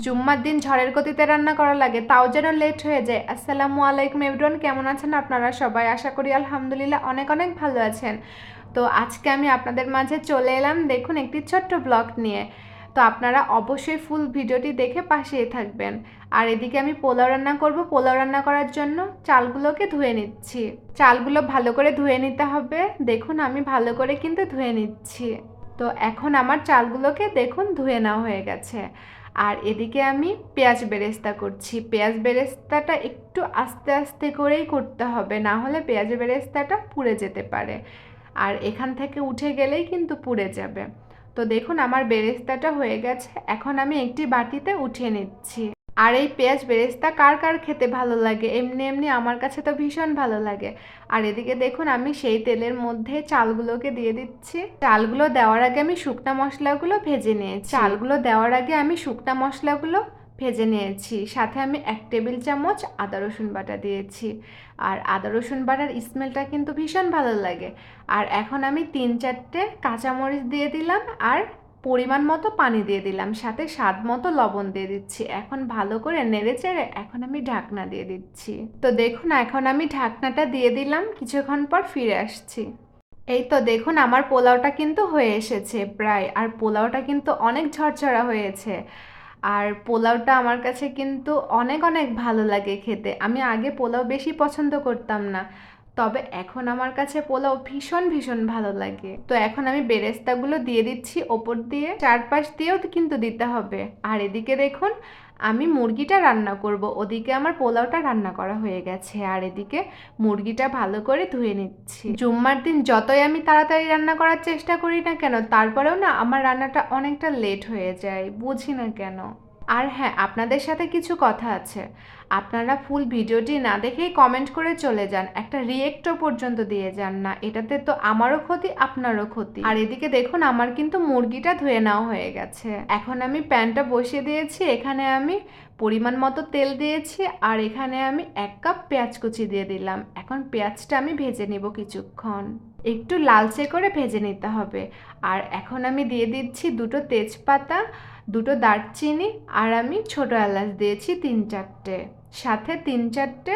জুম্মার দিন ঝড়ের গতিতে রান্না করা লাগে, তাও যেন লেট হয়ে যায়। আসসালামু আলাইকুম এভরিওয়ান কেমন আছেন আপনারা সবাই? আশা করি আলহামদুলিল্লাহ অনেক অনেক ভালো আছেন। তো আজকে আমি আপনাদের মাঝে চলে এলাম দেখুন একটি ছোট্ট ব্লগ নিয়ে। তো আপনারা অবশ্যই ফুল ভিডিওটি দেখে পাশেই থাকবেন। আর এদিকে আমি পোলাও রান্না করব। পোলাও রান্না করার জন্য চালগুলোকে ধুয়ে নিচ্ছি। চালগুলো ভালো করে ধুয়ে নিতে হবে। দেখুন আমি ভালো করে কিন্তু ধুয়ে নিচ্ছি। তো এখন আমার চালগুলোকে দেখুন ধুয়ে নেওয়া হয়ে গেছে। আর এদিকে আমি পেঁয়াজ বেরেস্তা করছি। পেঁয়াজ বেরেস্তাটা একটু আস্তে আস্তে করেই করতে হবে, না হলে পেঁয়াজ বেরেস্তাটা পুড়ে যেতে পারে। আর এখান থেকে উঠে গেলেই কিন্তু পুড়ে যাবে। তো দেখুন, আমার বেরেস্তাটা হয়ে গেছে। এখন আমি একটি বাটিতে উঠিয়ে নিচ্ছি। আর এই পেঁয়াজ বেরেস্তা কার কার খেতে ভালো লাগে? এমনি এমনি আমার কাছে তো ভীষণ ভালো লাগে। আর এদিকে দেখুন, আমি সেই তেলের মধ্যে চালগুলোকে দিয়ে দিচ্ছি। চালগুলো দেওয়ার আগে আমি শুকনা মশলাগুলো ভেজে নিয়েছি। চালগুলো দেওয়ার আগে আমি শুকনা মশলাগুলো ভেজে নিয়েছি। সাথে আমি এক টেবিল চামচ আদা রসুন বাটা দিয়েছি। আর আদা রসুন বাটার স্মেলটা কিন্তু ভীষণ ভালো লাগে। আর এখন আমি তিন চারটে কাঁচামরিচ দিয়ে দিলাম। আর পরিমাণ মতো পানি দিয়ে দিলাম, সাথে স্বাদ মতো লবণ দিয়ে দিচ্ছি। এখন ভালো করে নেড়ে চেড়ে এখন আমি ঢাকনা দিয়ে দিচ্ছি। তো দেখুন, এখন আমি ঢাকনাটা দিয়ে দিলাম, কিছুক্ষণ পর ফিরে আসছি। এই তো দেখুন, আমার পোলাওটা কিন্তু হয়ে এসেছে প্রায়, আর পোলাওটা কিন্তু অনেক ঝরঝরা হয়েছে। আর পোলাওটা আমার কাছে কিন্তু অনেক অনেক ভালো লাগে খেতে। আমি আগে পোলাও বেশি পছন্দ করতাম না। তবে এখন আমার কাছে পোলাও ভীষণ ভীষণ ভালো লাগে। তো এখন আমি বেরেস্তাগুলো দিয়ে দিচ্ছি ওপর দিয়ে, চারপাশ দিয়েও কিন্তু দিতে হবে। আর এদিকে দেখুন, আমি মুরগিটা রান্না করব। ওদিকে আমার পোলাওটা রান্না করা হয়ে গেছে। আর এদিকে মুরগিটা ভালো করে ধুয়ে নিচ্ছি। জুম্মার দিন যতই আমি তাড়াতাড়ি রান্না করার চেষ্টা করি না কেন, তারপরেও না আমার রান্নাটা অনেকটা লেট হয়ে যায়। বুঝি না কেন। আর হ্যাঁ আপনাদের সাথে কিছু কথা আছে। আপনারা ফুল ভিডিওটি না দেখেই কমেন্ট করে চলে যান। একটা রিয়েক্টও পর্যন্ত দিয়ে যান না। এটাতে তো আমারও ক্ষতি, আপনারও ক্ষতি। আর এদিকে দেখুন, আমার কিন্তু মুরগিটা ধুয়ে নেওয়া হয়ে গেছে। এখন আমি প্যানটা বসিয়ে দিয়েছি, এখানে আমি পরিমাণ মতো তেল দিয়েছি, আর এখানে আমি এক কাপ পেঁয়াজ কুচি দিয়ে দিলাম। এখন পেঁয়াজটা আমি ভেজে নিব কিছুক্ষণ। একটু লালচে করে ভেজে নিতে হবে। আর এখন আমি দিয়ে দিচ্ছি দুটো তেজপাতা, দুটো দারচিনি, আর আমি ছোটো এলাচ দিয়েছি তিন চারটে। সাথে তিন চারটে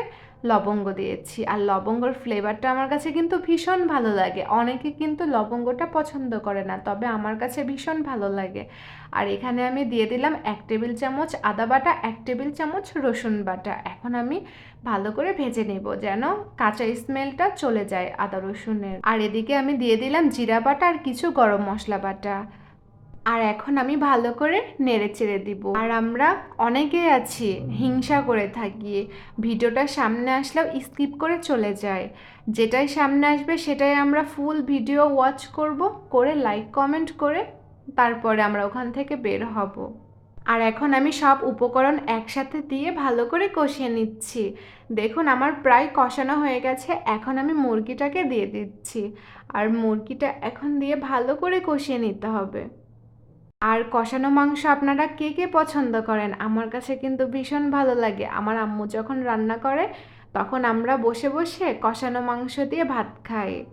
লবঙ্গ দিয়েছি। আর লবঙ্গর ফ্লেভারটা আমার কাছে কিন্তু ভীষণ ভালো লাগে। অনেকে কিন্তু লবঙ্গটা পছন্দ করে না, তবে আমার কাছে ভীষণ ভালো লাগে। আর এখানে আমি দিয়ে দিলাম এক টেবিল চামচ আদা বাটা, এক টেবিল চামচ রসুন বাটা। এখন আমি ভালো করে ভেজে নেব যেন কাঁচা স্মেলটা চলে যায় আদা রসুনের। আর এদিকে আমি দিয়ে দিলাম জিরা বাটা আর কিছু গরম মশলা বাটা। আর এখন আমি ভালো করে নেড়ে চেড়ে দিব। আর আমরা অনেকেই আছি হিংসা করে থাকি, ভিডিওটা সামনে আসলেও স্কিপ করে চলে যায় যেটাই সামনে আসবে সেটাই আমরা ফুল ভিডিও ওয়াচ করব, করে লাইক, কমেন্ট করে তারপরে আমরা ওখান থেকে বের হব। আর এখন আমি সব উপকরণ একসাথে দিয়ে ভালো করে কষিয়ে নিচ্ছি। দেখুন আমার প্রায় কষানো হয়ে গেছে, এখন আমি মুরগিটাকে দিয়ে দিচ্ছি। আর মুরগিটা এখন দিয়ে ভালো করে কষিয়ে নিতে হবে। আর কষানো মাংস আপনারা কে কে পছন্দ করেন? আমার কাছে কিন্তু ভীষণ ভালো লাগে। আমার আম্মু যখন রান্না করে, তখন আমরা বসে বসে কষানো মাংস দিয়ে ভাত খাই।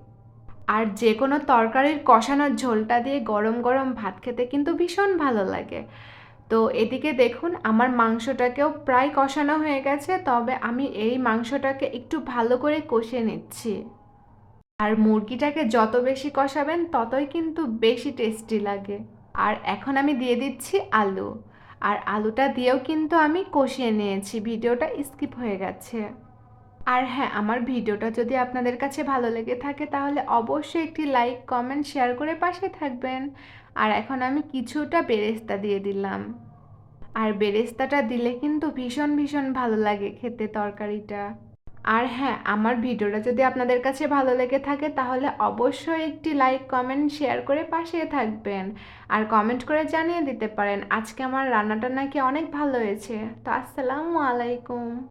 আর যে কোনো তরকারির কষানোর ঝোলটা দিয়ে গরম গরম ভাত খেতে কিন্তু ভীষণ ভালো লাগে। তো এদিকে দেখুন, আমার মাংসটাকেও প্রায় কষানো হয়ে গেছে, তবে আমি এই মাংসটাকে একটু ভালো করে কষিয়ে নিচ্ছি। আর মুরগিটাকে যত বেশি কষাবেন, ততই কিন্তু বেশি টেস্টি লাগে। আর এখন আমি দিয়ে দিচ্ছি আলু। আর আলুটা দিয়েও কিন্তু আমি কষিয়ে নিয়েছি। ভিডিওটা স্কিপ হয়ে গেছে। আর হ্যাঁ আমার ভিডিওটা যদি আপনাদের কাছে ভালো লেগে থাকে তাহলে অবশ্যই একটি লাইক, কমেন্ট, শেয়ার করে পাশে থাকবেন। আর এখন আমি কিছুটা বেরেস্তা দিয়ে দিলাম। আর বেরেস্তাটা দিলে কিন্তু ভীষণ ভীষণ ভালো লাগে খেতে তরকারিটা। আর হ্যাঁ আমার ভিডিওটা যদি আপনাদের কাছে ভালো লেগে থাকে, তাহলে অবশ্যই একটি লাইক, কমেন্ট, শেয়ার করে পাশে থাকবেন। আর কমেন্ট করে জানিয়ে দিতে পারেন, আজকে আমার রান্নাটা নাকি অনেক ভালো হয়েছে। তো আসসালামু আলাইকুম।